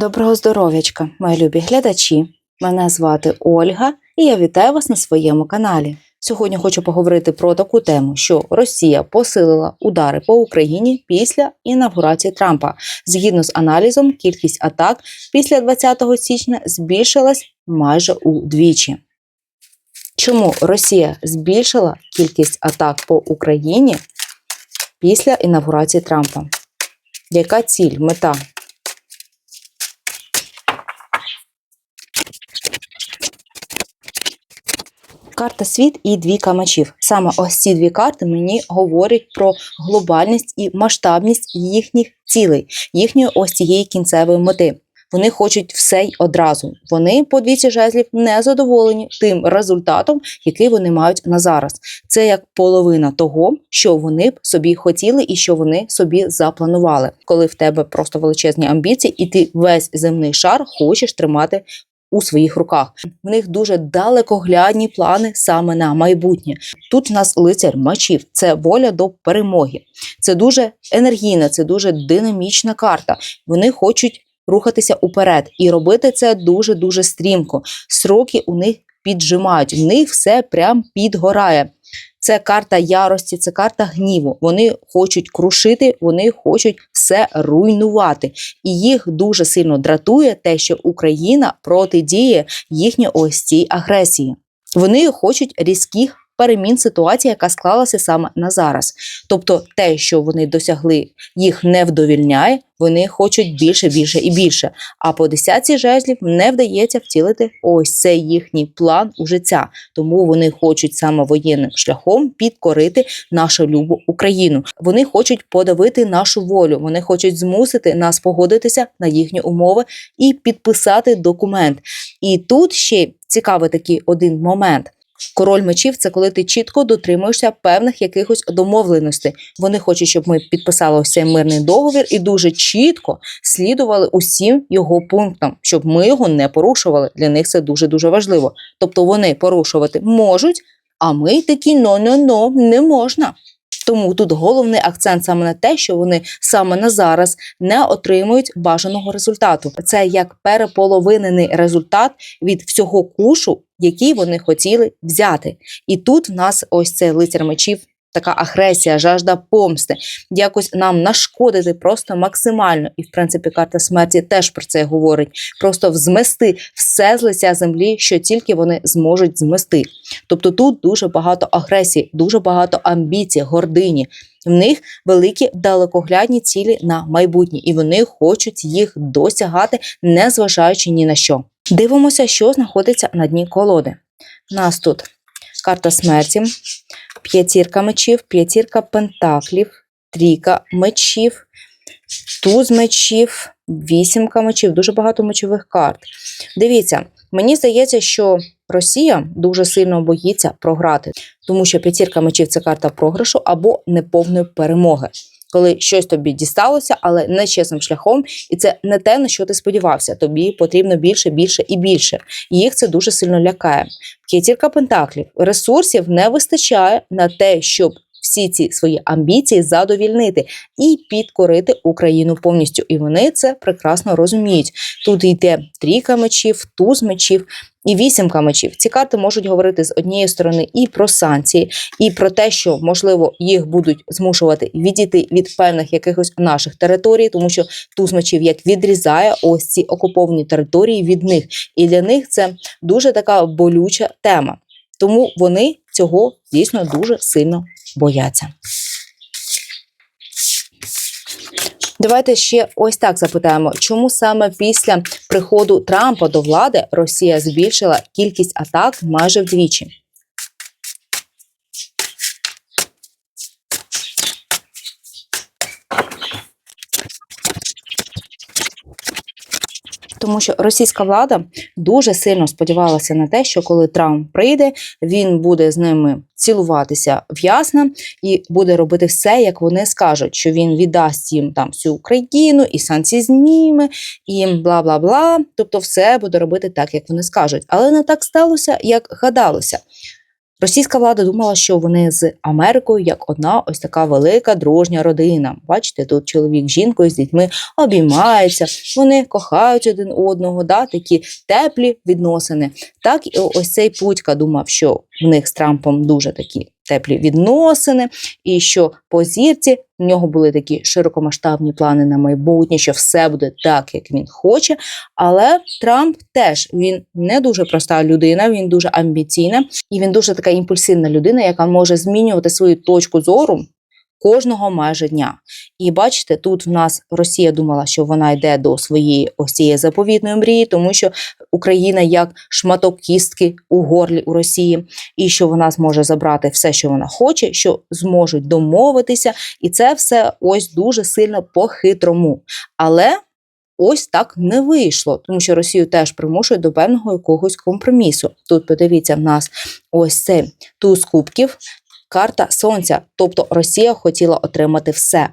Доброго здоров'ячка, мої любі глядачі. Мене звати Ольга і я вітаю вас на своєму каналі. Сьогодні хочу поговорити про таку тему, що Росія посилила удари по Україні після інавгурації Трампа. Згідно з аналізом, кількість атак після 20 січня збільшилась майже удвічі. Чому Росія збільшила кількість атак по Україні після інавгурації Трампа? Яка ціль, мета? Карта світ і двійка мечів. Саме ось ці дві карти мені говорять про глобальність і масштабність їхніх цілей, їхньої ось цієї кінцевої мети. Вони хочуть все й одразу. Вони по двійці жезлів не задоволені тим результатом, який вони мають на зараз. Це як половина того, що вони б собі хотіли і що вони собі запланували, коли в тебе просто величезні амбіції, і ти весь земний шар хочеш тримати у своїх руках. В них дуже далекоглядні плани саме на майбутнє. Тут в нас лицар мечів, це воля до перемоги. Це дуже енергійна, це дуже динамічна карта. Вони хочуть рухатися уперед і робити це дуже дуже стрімко. Сроки у них піджимають, в них все прям підгорає. Це карта ярості, це карта гніву. Вони хочуть крушити, вони хочуть все руйнувати. І їх дуже сильно дратує те, що Україна протидіє їхній ось цій агресії. Вони хочуть різких перемін ситуації, яка склалася саме на зараз. Тобто, те, що вони досягли, їх не вдовільняє, вони хочуть більше, більше і більше. А по десятці жезлів не вдається втілити ось цей їхній план у життя. Тому вони хочуть саме воєнним шляхом підкорити нашу любу Україну. Вони хочуть подавити нашу волю. Вони хочуть змусити нас погодитися на їхні умови і підписати документ. І тут ще цікавий такий один момент. Король мечів це коли ти чітко дотримуєшся певних якихось домовленостей. Вони хочуть, щоб ми підписали ось цей мирний договір і дуже чітко слідували усім його пунктам, щоб ми його не порушували. Для них це дуже дуже важливо. Тобто вони порушувати можуть, а ми такі но-но-но не можна. Тому тут головний акцент саме на те, що вони саме на зараз не отримують бажаного результату. Це як переполовинений результат від всього кушу, який вони хотіли взяти. І тут в нас ось цей лицар мечів. Така агресія, жажда помсти, якось нам нашкодити просто максимально. І, в принципі, карта смерті теж про це говорить. Просто взмести все з лиця землі, що тільки вони зможуть змести. Тобто тут дуже багато агресії, дуже багато амбіцій, гордині. В них великі далекоглядні цілі на майбутнє, і вони хочуть їх досягати, не зважаючи ні на що. Дивимося, що знаходиться на дні колоди. Нас тут карта смерті, п'ятірка мечів, п'ятірка пентаклів, трійка мечів, туз мечів, вісімка мечів, дуже багато мечових карт. Дивіться, мені здається, що Росія дуже сильно боїться програти, тому що п'ятірка мечів це карта програшу або неповної перемоги. Коли щось тобі дісталося, але не чесним шляхом, і це не те, на що ти сподівався. Тобі потрібно більше, більше і більше. Їх це дуже сильно лякає. П'ятірка пентаклів ресурсів не вистачає на те, щоб всі ці свої амбіції задовільнити і підкорити Україну повністю. І вони це прекрасно розуміють. Тут йде трійка мечів, туз мечів. І вісімка мечів. Ці карти можуть говорити з однієї сторони і про санкції, і про те, що можливо їх будуть змушувати відійти від певних якихось наших територій, тому що туз мечів як відрізає ось ці окуповані території від них. І для них це дуже така болюча тема. Тому вони цього дійсно дуже сильно бояться. Давайте ще ось так запитаємо, чому саме після приходу Трампа до влади Росія збільшила кількість атак майже вдвічі? Тому що російська влада дуже сильно сподівалася на те, що коли Трамп прийде, він буде з ними цілуватися в ясна і буде робити все, як вони скажуть, що він віддасть їм там всю Україну і санкції зніме, і бла бла бла. Тобто, все буде робити так, як вони скажуть. Але не так сталося, як гадалося. Російська влада думала, що вони з Америкою як одна ось така велика дружня родина. Бачите, тут чоловік з жінкою з дітьми обіймаються, вони кохають один одного, да, такі теплі відносини. Так і ось цей Путька думав, що в них з Трампом дуже такі теплі відносини, і що по зірці в нього були такі широкомасштабні плани на майбутнє, що все буде так, як він хоче. Але Трамп теж він не дуже проста людина, він дуже амбіційна і він дуже така імпульсивна людина, яка може змінювати свою точку зору. Кожного майже дня. І бачите, тут в нас Росія думала, що вона йде до своєї ось цієї заповітної мрії, тому що Україна як шматок кістки у горлі у Росії, і що вона зможе забрати все, що вона хоче, що зможуть домовитися, і це все ось дуже сильно по-хитрому. Але ось так не вийшло, тому що Росію теж примушують до певного якогось компромісу. Тут подивіться, в нас ось це туз кубків, карта сонця. Тобто Росія хотіла отримати все.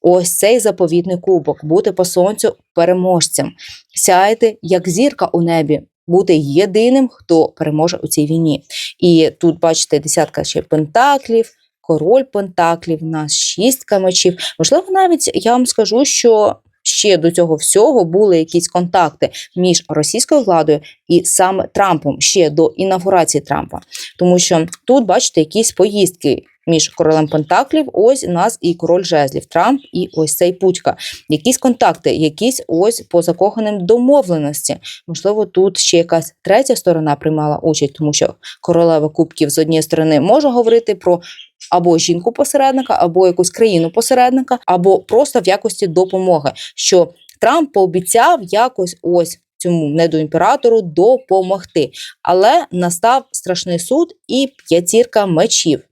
Ось цей заповідний кубок, бути по сонцю переможцем, сяяти як зірка у небі, бути єдиним, хто переможе у цій війні. І тут, бачите, десятка ще пентаклів, король пентаклів, у нас шістка мечів. Можливо, навіть я вам скажу, що ще до цього всього були якісь контакти між російською владою і саме Трампом ще до інавгурації Трампа. Тому що тут, бачите, якісь поїздки. Між королем Пентаклів, ось нас і король жезлів, Трамп і ось цей Путька. Якісь контакти, якісь ось по закоханим домовленості. Можливо, тут ще якась третя сторона приймала участь, тому що королева кубків з однієї сторони може говорити про або жінку посередника, або якусь країну посередника, або просто в якості допомоги. Що Трамп пообіцяв якось ось цьому недоімператору допомогти. Але настав страшний суд і п'ятірка мечів.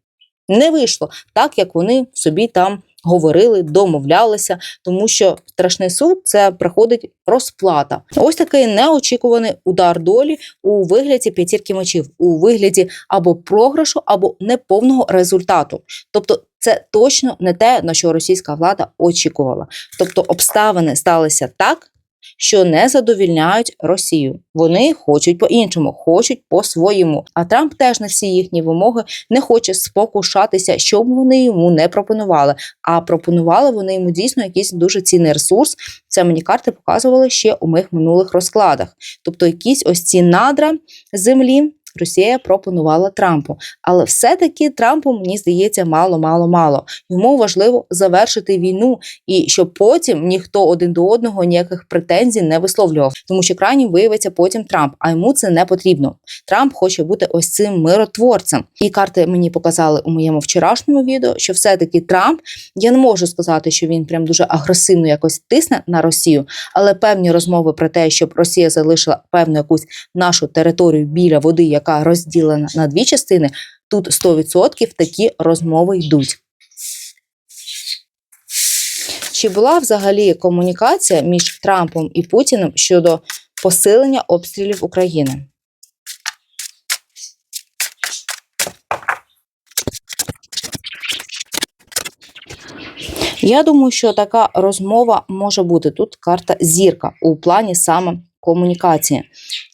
Не вийшло так, як вони собі там говорили, домовлялися, тому що страшний суд це приходить розплата. Ось такий неочікуваний удар долі у вигляді п'ятірки мечів, у вигляді або програшу, або неповного результату. Тобто, це точно не те, на що російська влада очікувала. Тобто, обставини сталися так. Що не задовільняють Росію, вони хочуть по-іншому, хочуть по-своєму. А Трамп теж на всі їхні вимоги не хоче спокушатися, щоб вони йому не пропонували. А пропонували вони йому дійсно якийсь дуже цінний ресурс. Це мені карти показували ще у моїх минулих розкладах. Тобто, якісь ось ці надра землі. Росія пропонувала Трампу, але все-таки Трампу мені здається мало, мало, мало. Йому важливо завершити війну і щоб потім ніхто один до одного ніяких претензій не висловлював, тому що крайнім виявиться потім Трамп, а йому це не потрібно. Трамп хоче бути ось цим миротворцем. І карти мені показали у моєму вчорашньому відео, що все-таки Трамп я не можу сказати, що він прям дуже агресивно якось тисне на Росію, але певні розмови про те, щоб Росія залишила певну якусь нашу територію біля води, яка розділена на дві частини, тут 100% такі розмови йдуть. Чи була взагалі комунікація між Трампом і Путіним щодо посилення обстрілів України? Я думаю, що така розмова може бути. Тут карта зірка у плані саме комунікації.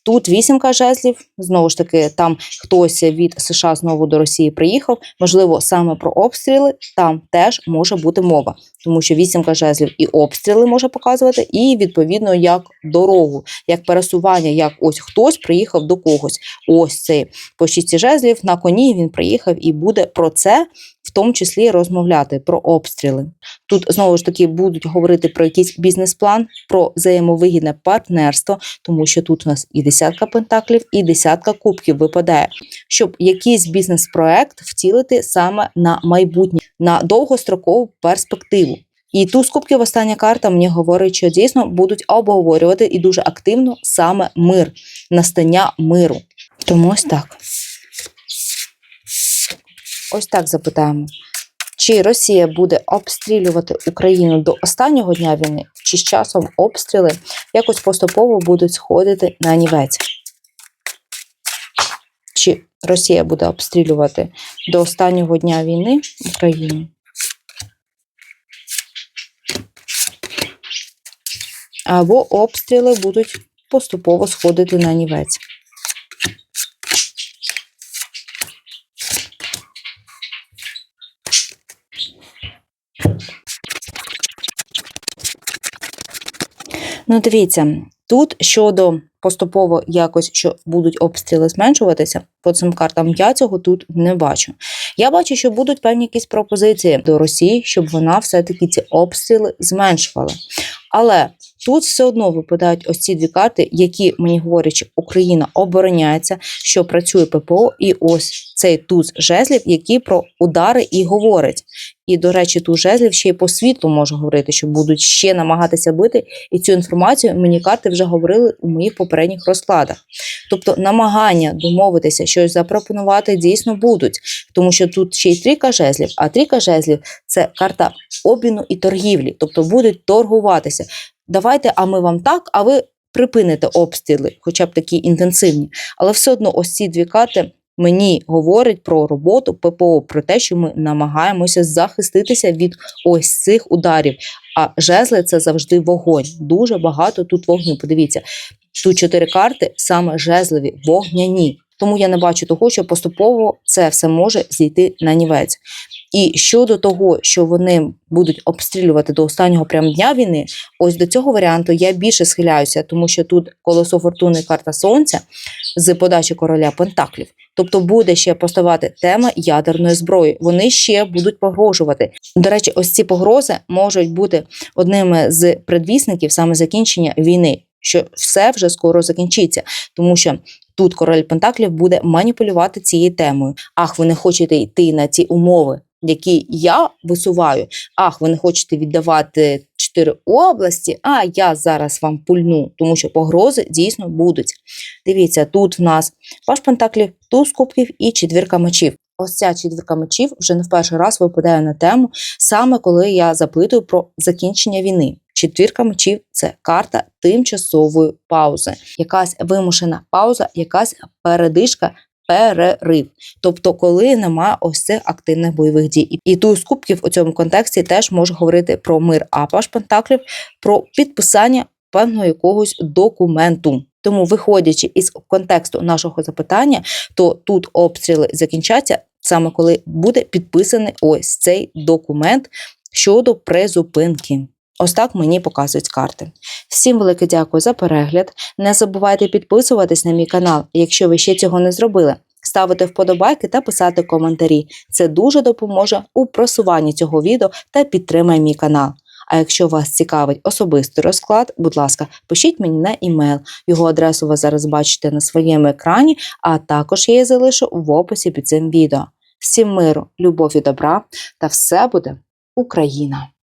Тут вісімка жезлів. Знову ж таки, там хтось від США знову до Росії приїхав. Можливо, саме про обстріли там теж може бути мова, тому що вісімка жезлів і обстріли може показувати, і відповідно як дорогу, як пересування, як ось хтось приїхав до когось. Ось цей по шісті жезлів на коні він приїхав і буде про це. Тому числі розмовляти про обстріли. Тут знову ж таки будуть говорити про якийсь бізнес-план, про взаємовигідне партнерство, тому що тут у нас і десятка пентаклів, і десятка кубків випадає, щоб якийсь бізнес-проект втілити саме на майбутнє, на довгострокову перспективу. І туз кубків остання карта мені говорить, що дійсно будуть обговорювати і дуже активно саме мир, настання миру. Тому ось так. Ось так запитаємо. Чи Росія буде обстрілювати Україну до останнього дня війни, чи з часом обстріли якось поступово будуть сходити на нівець? Чи Росія буде обстрілювати до останнього дня війни Україну? Або обстріли будуть поступово сходити на нівець? Ну, дивіться, тут щодо поступово якось, що будуть обстріли зменшуватися, по цим картам я цього тут не бачу. Я бачу, що будуть певні якісь пропозиції до Росії, щоб вона все-таки ці обстріли зменшувала. Але тут все одно випадають ось ці дві карти, які мені говорять, що Україна обороняється, що працює ППО, і ось цей туз жезлів, який про удари і говорить. І, до речі, туз жезлів ще й по світлу може говорити, що будуть ще намагатися бити. І цю інформацію мені карти вже говорили у моїх попередніх розкладах. Тобто намагання домовитися, щось запропонувати дійсно будуть, тому що тут ще й трійка жезлів, а трійка жезлів це карта обміну і торгівлі, тобто будуть торгуватися. Давайте, а ми вам так, а ви припините обстріли, хоча б такі інтенсивні. Але все одно, ось ці дві карти мені говорять про роботу ППО, про те, що ми намагаємося захиститися від ось цих ударів. А жезли це завжди вогонь. Дуже багато тут вогню. Подивіться, тут чотири карти саме жезливі, вогняні. Тому я не бачу того, що поступово це все може зійти на нівець. І щодо того, що вони будуть обстрілювати до останнього прям дня війни, ось до цього варіанту я більше схиляюся, тому що тут колесо фортуни карта сонця з подачі короля Пентаклів. Тобто буде ще поставати тема ядерної зброї. Вони ще будуть погрожувати. До речі, ось ці погрози можуть бути одними з предвісників саме закінчення війни, що все вже скоро закінчиться, тому що. Тут король Пентаклів буде маніпулювати цією темою. Ах, ви не хочете йти на ці умови, які я висуваю. Ах, ви не хочете віддавати чотири області. А я зараз вам пульну, тому що погрози дійсно будуть. Дивіться, тут в нас паш Пентаклів, туз кубків і четвірка мечів. Ось ця четвірка мечів вже не в перший раз випадає на тему, саме коли я запитую про закінчення війни. Четвірка мечів це карта тимчасової паузи, якась вимушена пауза, якась передишка. Перерив, тобто, коли немає ось цих активних бойових дій, і туз кубків у цьому контексті теж може говорити про мир, а паш пентаклів про підписання певного якогось документу. Тому, виходячи із контексту нашого запитання, то тут обстріли закінчаться саме коли буде підписаний ось цей документ щодо призупинки. Ось так мені показують карти. Всім велике дякую за перегляд. Не забувайте підписуватись на мій канал, якщо ви ще цього не зробили. Ставити вподобайки та писати коментарі. Це дуже допоможе у просуванні цього відео та підтримає мій канал. А якщо вас цікавить особистий розклад, будь ласка, пишіть мені на імейл. Його адресу ви зараз бачите на своєму екрані, а також я її залишу в описі під цим відео. Всім миру, любові, добра та все буде Україна!